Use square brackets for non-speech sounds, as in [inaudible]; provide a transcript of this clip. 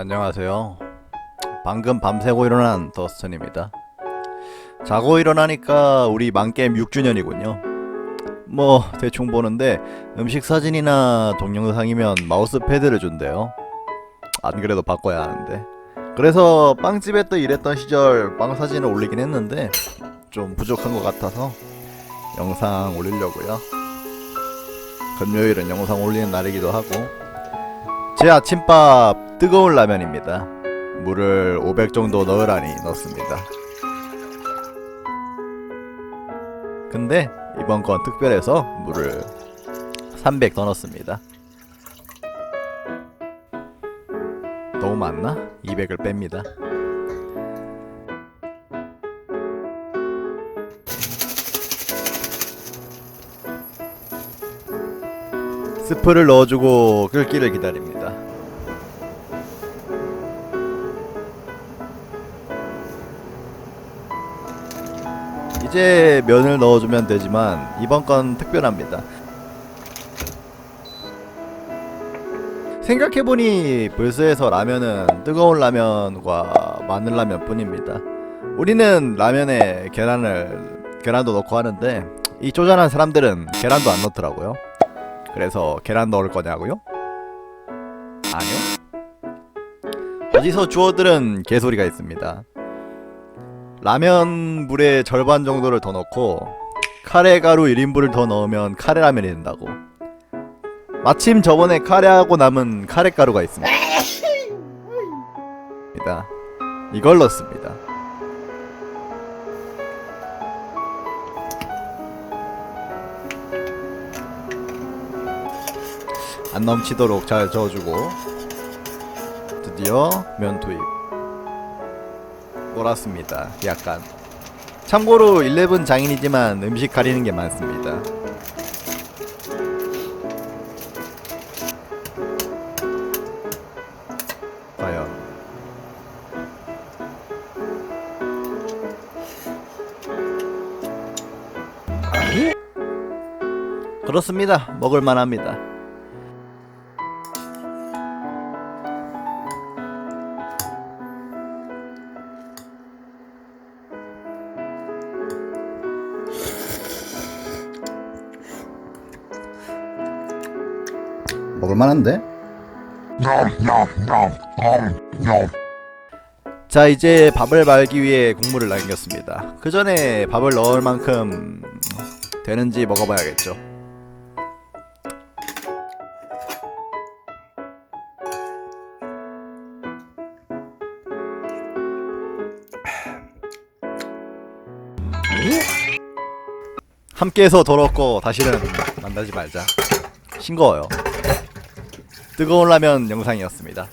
안녕하세요. 방금 밤새고 일어난 더스턴입니다. 자고 일어나니까 우리 만게임 6주년이군요. 뭐 대충 보는데 음식 사진이나 동영상이면 마우스 패드를 준대요. 안 그래도 바꿔야 하는데. 그래서 빵집에 또 일했던 시절 빵 사진을 올리긴 했는데 좀 부족한 것 같아서 영상 올리려고요. 금요일은 영상 올리는 날이기도 하고 제 아침밥 뜨거운 라면입니다. 물을 500 정도 넣으라니 넣습니다. 근데 이번 건 특별해서 물을 300 더 넣습니다. 너무 많나? 200을 뺍니다. 스프를 넣어주고 끓기를 기다립니다. 이제 면을 넣어주면 되지만 이번 건 특별합니다. 생각해보니 불스에서 라면은 뜨거운 라면과 마늘 라면 뿐입니다. 우리는 라면에 계란을 계란도 넣고 하는데 이 쪼잔한 사람들은 계란도 안 넣더라고요. 그래서 계란 넣을 거냐고요? 아니요. 어디서 주워들은 개소리가 있습니다. 라면 물의 절반 정도를 더 넣고 카레 가루 1인분을 더 넣으면 카레 라면이 된다고. 마침 저번에 카레하고 남은 카레 가루가 있습니다. [laughs] 이걸 넣습니다. 안 넘치도록 잘 저어주고 드디어 면 투입 놀았습니다. 약간. 참고로 11 장인이지만 음식 가리는 게 많습니다. 과연. 그렇습니다. 먹을만합니다 먹을만한데? 자 이제 밥을 말기 위해 국물을 남겼습니다. 그 전에 밥을 넣을 만큼 되는지 먹어봐야겠죠? 함께해서 더럽고 다시는 만나지 말자. 싱거워요 뜨거울라면 영상이었습니다.